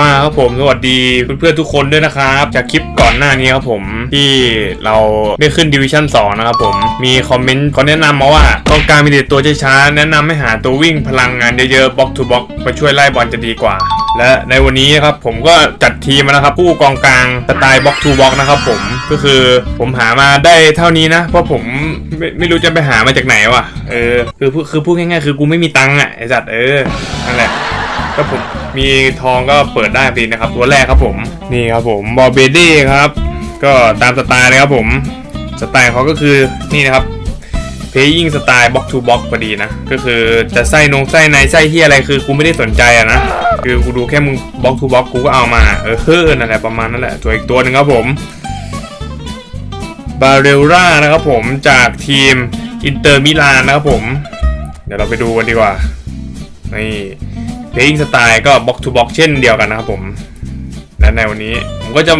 มาครับผมสวัสดีเพื่อนๆทุกคนด้วยนะครับ จากคลิปก่อนหน้านี้ครับผมที่เราได้ขึ้นดิวิชั่น2นะครับผมมีคอมเมนต์เขาแนะนำมาว่าต้องการมีแต่ตัวช้าๆแนะนำให้หาตัววิ่งพลังงานเยอะๆบล็อกทูบล็อกมาช่วยไล่บอลจะดีกว่า และในวันนี้ครับผมก็จัดทีมมาแล้วครับผู้กองกลางสไตล์บล็อกทูบล็อกนะครับผมก็คือผมหามาได้เท่านี้นะ เพราะผมไม่ไม่รู้จะไปหามาจากไหนวะเออคือคือพูดง่ายๆคือกูไม่มีตังค์อะไอ้สัตว์เออนั่นแหละ ก็ผมมีทองก็เปิดได้พอดีนะครับ ตัวแรกครับผมนี่ครับผมบอเบดี้ครับก็ตามสไตล์เลยครับผมสไตล์เขาก็คือนี่นะครับ playing สไตล์ box to box พอดีนะ ก็คือจะไส้นงไส้ในไส้เฮียอะไรคือกูไม่ได้สนใจอะนะคือกูดูแค่มึง box to box กูก็เอามาเออเฮ้อนั่นแหละประมาณนั่นแหละตัวอีกตัวหนึ่งครับผมบาเรลล่านะครับผมจากทีมอินเตอร์มิลานนะครับผม เดี๋ยวเราไปดูกันดีกว่านี่ playing สไตล์ก็ box to box เช่นเดียวกันนะครับผมและในวันนี้ผมก็จะ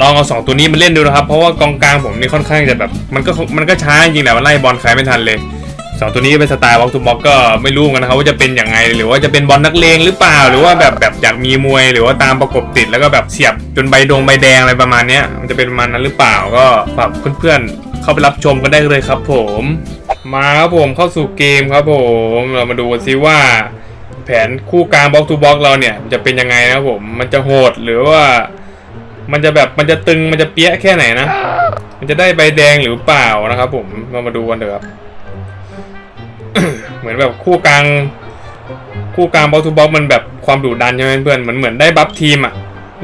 ลองเอาสองตัวนี้มาเล่นดูนะครับ เพราะว่ากองกลางผมนี่ค่อนข้างจะแบบมันก็มันก็ช้าจริงแหละมันไล่บอลใครไม่ทันเลยสองตัวนี้เป็นสไตล์ box to box ก็ไม่รู้กันนะครับว่าจะเป็นอย่างไงหรือว่าจะเป็นบอลนักเลงหรือเปล่า หรือว่าแบบแบบอยากมีมวย หรือว่าตามประกบติดแล้วก็แบบเสียบจนใบดงใบแดงอะไรประมาณนี้มันจะเป็นประมาณนั้นหรือเปล่าก็ฝากเพื่อนๆเข้าไปรับชมกันได้เลยครับผม มาครับผมเข้าสู่เกมครับผมเรามาดูกันซิว่า แผนคู่กลางบล็อกทูบล็อกเราเนี่ยจะเป็นยังไงนะครับผม มันจะโหดหรือว่า มันจะแบบมันจะตึงมันจะเปี้ยแค่ไหนนะ มันจะได้ใบแดงหรือเปล่านะครับผมเรามาดูกันเถอะครับ เหมือนแบบคู่กลาง คู่กลางบล็อกทูบล็อกมันแบบความดุดันใช่ไหมเพื่อนเหมือนเหมือนได้บัฟทีมอะ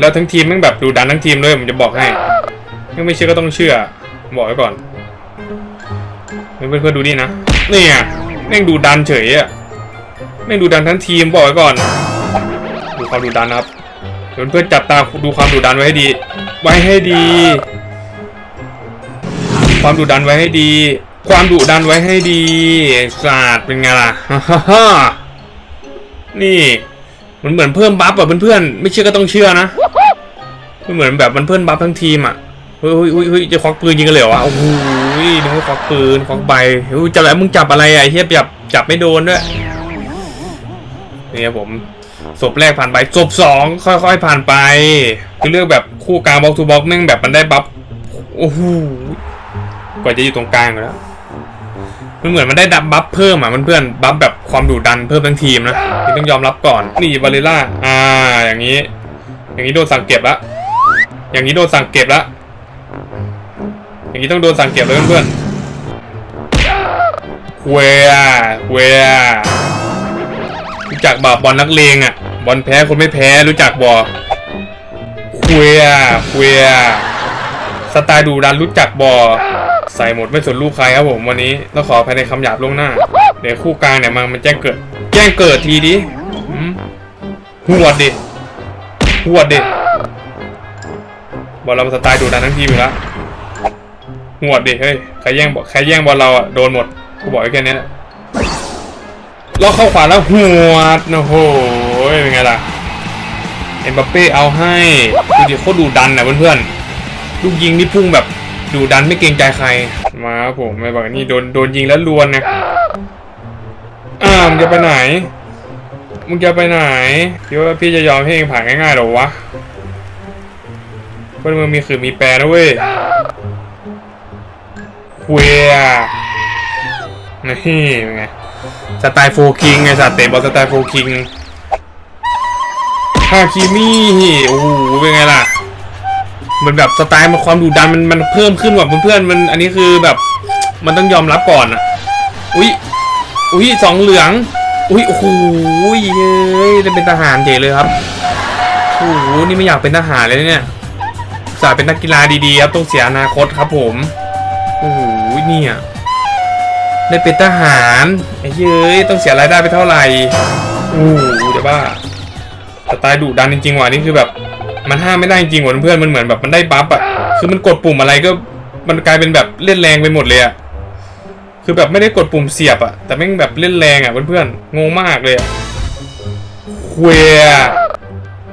แล้วทั้งทีมม่งแบบดุดันทั้งทีมด้วยผมจะบอกให้ยังไม่เชื่อก็ต้องเชื่อ บอกไว้ก่อนเพื่อนเพื่อนดูนี่นะนี่อะแม่งดุดันเฉยอะ ไม่งดูดันทั้งทีมบอกไว้ก่อน ดูความดูดันนะครับเพื่อนๆจับตาดูความดูดันไว้ให้ดี ไว้ให้ดี ความดุดันไว้ให้ดี ความดุดันไว้ให้ดีศาสตร์เป็นไงล่ะฮ่านี่มันเหมือนเพิ่มบัฟอะเพื่อนๆไม่เชื่อก็ต้องเชื่อนะมันเหมือนแบบมันเพิ่มบัฟทั้งทีมอะเฮ้ยเฮ้ยเฮ้ยจะควักปืนยิงกันเลยเหรอวะโอ้โหนึกว่าควักปืนควักใบเฮ้ยจับแล้วมึงจับอะไรอะไอ้เฮียจับจับไม่โดนด้วย นี่ครับผมศพแรกผ่านไปศพสองค่อย ๆ ผ่านไปคือเลือกแบบคู่กลางบล็อกทูบล็อกแม่งแบบมันได้บัฟโอ้โหกว่าจะอยู่ตรงกลางแล้วมันเหมือนมันได้ดับบัฟเพิ่มอะมันเพื่อนบัฟแบบความดุดันเพิ่มทั้งทีมนะนี่ต้องยอมรับก่อนนี่บาเลล่าอ่าอย่างนี้ อย่างนี้โดนสั่งเก็บละอย่างนี้โดนสั่งเก็บละอย่างนี้ต้องโดนสั่งเก็บเลยเพื่อนๆเวียเวีย จักบ่าบอลนักเลงอะ บอลแพ้คนไม่แพ้รู้จักบอคุยอะคุยอะสไตล์ดูดันรู้จักบอใส่หมดไม่สนลูกใครครับผมวันนี้ต้องขอภายในคำหยาบล่วงหน้า เดี๋ยวคู่กลางเนี่ยมันมันแจ้งเกิด แจ้งเกิดทีดิหัวดดิหัวดดิบอลเราสไตล์ดูดันทั้งทีมอยู่แล้วหัวดดิเฮ้ยใครแย่งบอลใครแย่งบอลเราอะโดนหมดกูบอกไว้แค่นี้แหละ ล็อกเข้าขวาแล้วหัวดโอ้โหเป็นไงล่ะ เอ็มบัปเป้เอาให้ดูดิโคตรดูดันนะเพื่อนๆ ลูกยิงนี่พุ่งแบบดูดันไม่เกรงใจใคร มาครับผมไม่บอกนี่โดนโดนยิงแล้วลวนนะ อ้าวมึงจะไปไหน มึงจะไปไหนคิดว่าพี่จะยอมให้เองผ่านง่ายๆหรอวะเพื่อนมึงมีคือมีแปรนะเว้ยเวียนี่เป็นไง สไตล์โฟคิงไงสัตว์เตะบอลสไตล์โฟคิงฮาคิมี่โอ้โหเป็นไงล่ะ มันแบบสไตล์มันความดุดันมันมันเพิ่มขึ้นกว่าเพื่อนๆมันอันนี้คือแบบมันต้องยอมรับก่อนอะอุ้ยอุ้ยสองเหลือง อุ้ยโอ้โหเฮ้ยเป็นทหารเฉยเลยครับโอ้โหนี่ไม่อยากเป็นทหารเลยเนี่ยสาเป็นนักกีฬาดีๆครับต้องเสียอนาคตครับผมโอ้โหเนี่ย ได้เป็นทหารไอ้เย้ยต้องเสียรายได้ไปเท่าไหร่โอ้เดี๋ยวบ้าสไตล์ดุดันจริงๆว่ะนี่คือแบบ มันห้ามไม่ได้จริงๆว่ะเพื่อนมันเหมือนแบบมันได้บัฟอะคือมันกดปุ่มอะไรก็มันกลายเป็นแบบเล่นแรงไปหมดเลยอะคือแบบไม่ได้กดปุ่มเสียบอะแต่แม่งแบบเล่นแรงอะเพื่อนๆงงมากเลยอะเวีย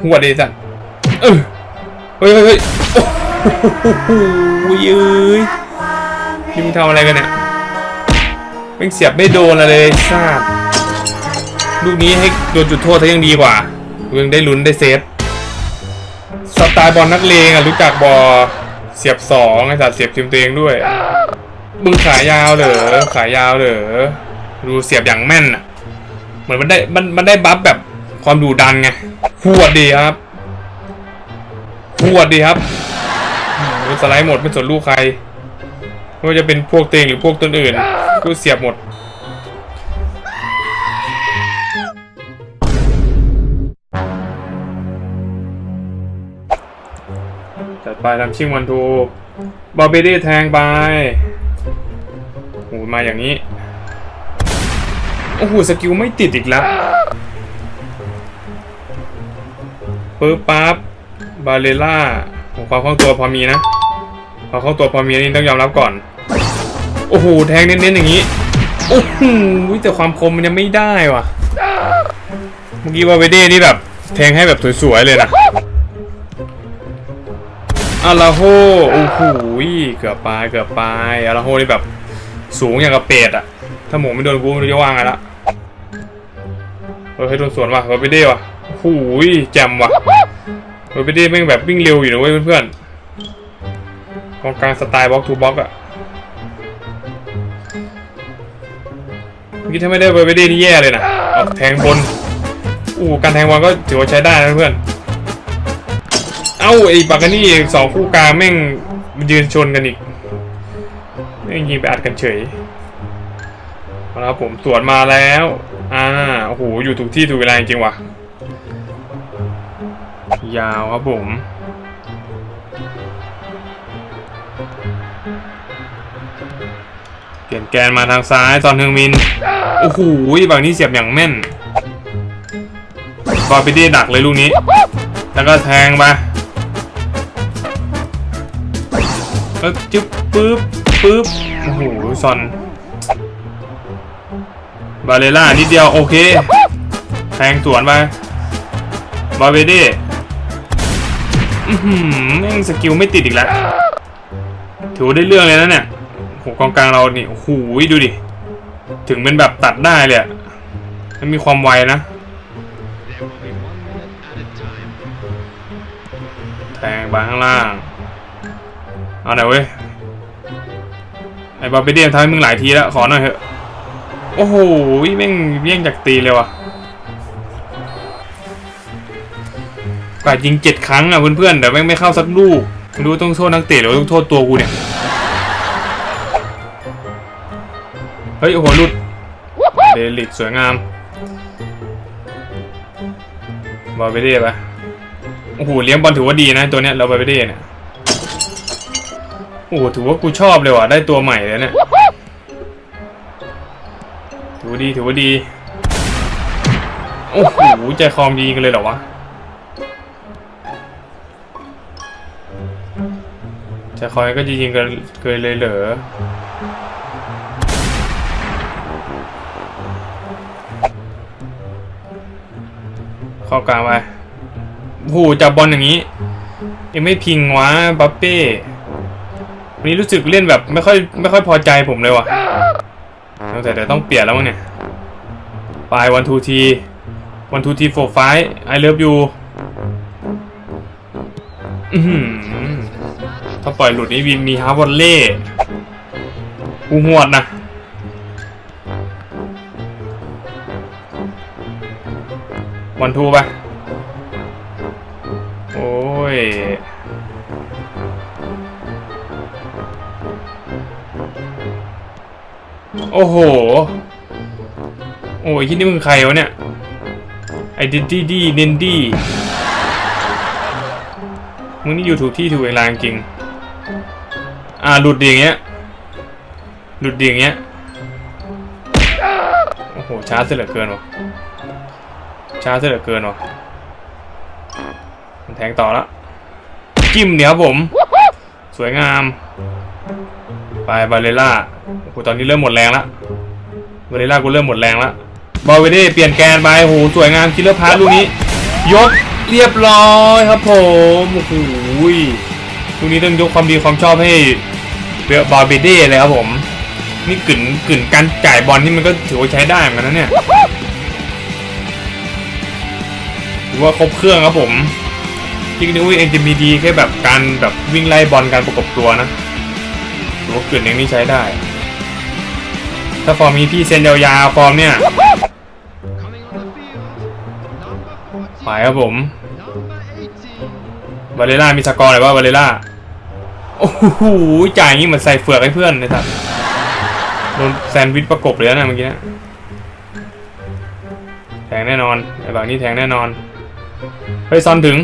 หัวเดสันเออเฮ้ยเฮ้ยเฮ้ยโอ้โหเย้ยนี่มึงทำอะไรกันเนี่ย ม่งเสียบไม่โดนอะไรเลยทราบลูกนี้ให้โดนจุดโทษซะยังดีกว่ายังได้ลุ้นได้เซฟสไตล์บอลนักเลงอะรู้จักบอเสียบสองไอ้สัตว์เสียบทีมตัวเองด้วยมึงขายาวเหรอขายาวเหรอดูเสียบอย่างแม่นอะ เหมือนมันได้มันมันได้บัฟแบบความดุดันไงหวดดีครับหวดดีครับสไลด์หมดไม่สนลูกใครไม่ว่าจะเป็นพวกเตงหรือพวกตนอื่น ก็เสียบหมด จัดไปทำชิงวันทูบอเบดี้แทงไปโอ้มาอย่างนี้ โอ้โห สกิลไม่ติดอีกแล้วปึ๊บปั๊บบาเลล่าผมความคล่องตัวพอมีนะความคล่องตัวพอมีนี่ต้องยอมรับก่อน โอ้โหแทงเน้นๆอย่างนี้โอ้โหแต่ความคมมันยังไม่ได้ว่ะเมื่อกี้บาเบเด้นี่แบบ แทงให้แบบสวยๆเลยนะอาราโฮโอ้โหเกือบไปเกือบไปอาราโฮนี่แบบสูงอย่างกับเป็ดอะถ้าหมูไม่โดนกูไม่รู้จะว่างไงละเฮ้ยโดนสวนว่ะเร์เบเด้ว่ะโอ้โหแจมว่ะเร์เบเด้แม่งแบบวิ่งเร็วอยู่นะเว้ยเพื่อนๆกองกลางสไตล์บล็อกทูบล็อกอะ เมื่ถ้าไม่ได้เบอร์เบเด้นี่แย่เลยนะออกแทงบนอู้การแทงบอลก็ถือว่าใช้ได้นะเพื่อน เอ้าไอ้ปากกานี่สองคู่กลางแม่งยืนชนกันอีกแม่งยิงไปอัดกันเฉยเอาละครับผมสวนมาแล้ว อ่าโอ้โหอยู่ถูกที่ถูกเวลาจริงว่ะ ยาวครับผม เปลี่ยนแกนมาทางซ้ายตอนเฮงมิน โอ้โหบางนี้เสียบอย่างแม่นบอลไปดีดักเลยลูกนี้ แล้วก็แทงไปเออจึ๊บปึ๊บปึ๊บ โอ้โหซอน บาเลล่านิดเดียวโอเค แทงสวนไป บาเบเด้อือหือแม่งสกิลไม่ติดอีกแล้ว ถือได้เรื่องเลยนะเนี่ย โหกองกลางเรานี่โอ้โหดูดิ ถึงเป็นแบบตัดได้เลยอะมันมีความไวนะแทงไปข้างล่าง เอาหน่อยเว้ย ไอ้บาเบเดียมทำให้มึงหลายทีแล้ว ขอหน่อยเถอะ โอ้โหแม่งเบี้ยงจากตีเลยว่ะกว่ายิงเจ็ดครั้งอะเพื่อนๆแต่แม่งไม่เข้าสักลูกไม่รู้ต้องโทษนักเตะหรือต้องโทษตัวกูเนี่ย เฮ้ยโอ้โหหลุดเดลิกสวยงามบาร์เบเดียปะโอ้โหเลี้ยงบอลถือว่าดีนะตัวเนี้ยเราบาร์เบเดียเนี่ยโอ้โหถือว่ากูชอบเลยว่ะได้ตัวใหม่เลยเนี่ยถือว่าดีถือว่าดีโอ้โหใจคอมดีกันเลยเหรอวะใจคอยก็จะยิงกันเกินเลยเหรอ เข้ากลางไปโอ้โหจับบอลอย่างนี้ ยังไม่พิงวะบัปเป้วันนี้รู้สึกเล่นแบบไม่ค่อยไม่ค่อยพอใจผมเลยว่ะแต่เดี๋ยวต้องเปลี่ยนแล้วมั้งเนี่ยไปวันทูทีวันทูทีโฟร์ไฟไอเลิฟยูอือหือถ้าปล่อยหลุดนี่มีมีฮาร์วอลเล่กูหวดนะ วันทูไปโอ้ย โอ้โห โอ้ยที่นี่มึงใครวะเนี่ย ไอดินดี้ดี้ดินดี้มึงนี่อยู่ถูกที่ถูกเวลาจริง อ่าหลุดดีอย่างเงี้ย หลุดดีอย่างเงี้ย โอ้โหช้าเสียเหลือเกินวะ ช้าเสียเหลือเกินวะมันแทงต่อละจิ้มเดี๋ยวผม สวยงาม ไปบาเลล่าโอ้โหตอนนี้เริ่มหมดแรงละบาเลล่ากูเริ่มหมดแรงละบอลเวเด้เปลี่ยนแกนไปโหสวยงามคิลเลอร์พาร์ลูกนี้ ยกเรียบร้อยครับผมโอ้โหลูกนี้ต้องยกความดีความชอบให้เบลบาเบเด้เลยครับผม นี่กึ่นกึ่นการจ่ายบอลนี่มันก็ถือว่าใช้ได้เหมือนกันนะเนี่ย ถือว่าครบเครื่องครับผมพี่ก็นึกว่าเองจะมีดีแค่แบบการแบบวิ่งไล่บอลการประกบตัวนะหรือว่าเกิดเองนี่ใช้ได้ ถ้าฟอร์มมีพี่เซนยาวๆฟอร์มเนี่ย Coming on the field, number ไปครับผมวาเลล่ามีสกอร์อะไรวะวาเลล่าโอ้โหจ่ายงี้เหมือนใส่เฟือกให้เพื่อนเลยครับโดนแซนด์วิชประกบเลยนะเมื่อกี้นะแทงแน่นอนไอ้บางนี้แทงแน่นอน เฮ้ซอนถึง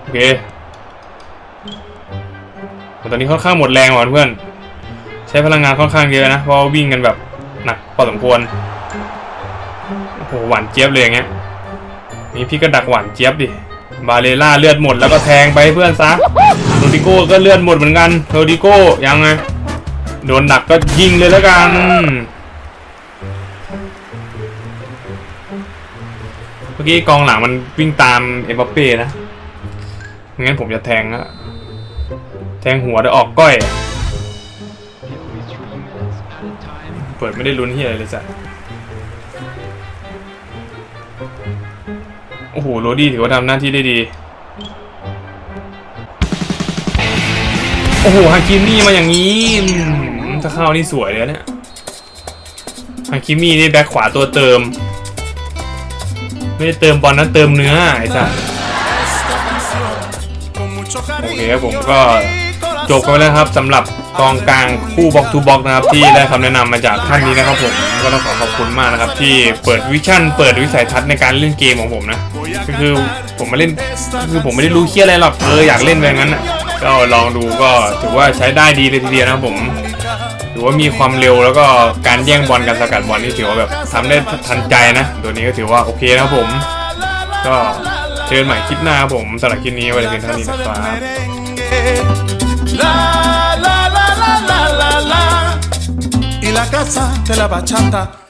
โอเคตอนนี้ค่อนข้างหมดแรงว่ะเพื่อน ใช้พลังงานค่อนข้างเยอะนะ เพราะว่าวิ่งกันแบบหนักพอสมควร โอ้โหหวานเจี๊ยบเลยอย่างเงี้ย นี่พี่ก็ดักหวานเจี๊ยบดิ บาเลล่าเลือดหมดแล้วก็แทงไปเพื่อนซะ โรดิโก้ก็เลือดหมดเหมือนกัน โรดิโก้ยังไง โดนดักก็ยิงเลยแล้วกัน อกี้กองหลังมันวิ่งตามเอ็มบัปเป้นะงั้นผมจะแทงอะแทงหัวเดี๋ยวออกก้อย เปิดไม่ได้ลุ้นที่อะไรเลยจ้ะโอ้โหโรดี้ถือว่าทำหน้าที่ได้ดี โอ้โหฮาคิมี่มาอย่างนี้ถ้าเข้านี่สวยเลยนะเนี่ยฮาคิมี่นี่แบ็คขวาตัวเติม ไม่ได้เติมบอลนะเติมเนื้อไอ้สัสโอเคครับผมก็จบกันไปแล้วครับสำหรับกองกลางคู่บ็อกทูบ็อกนะครับที่ได้คำแนะนำมาจากท่านนี้นะครับผมก็ต้องขอขอบคุณมากนะครับ ที่เปิดวิชั่น เปิดวิสัยทัศน์ในการเล่นเกมของผมนะก็คือผมมาเล่นก็คือผมไม่ได้รู้เคี้ยอะไรหรอกเอออยากเล่นไปงั้นนะก็ลองดูก็ถือว่าใช้ได้ดีเลยทีเดียวนะครับผม ถือว่ามีความเร็วแล้วก็การแย่งบอลการสกัดบอลนี่ถือว่าแบบทำได้ทันใจนะ ตัวนี้ก็ถือว่าโอเคนะครับผม ก็เจอกันใหม่คลิปหน้าครับผมสำหรับคลิปนี้ไว้เพียงเท่านี้นะครับ la casa de la bachata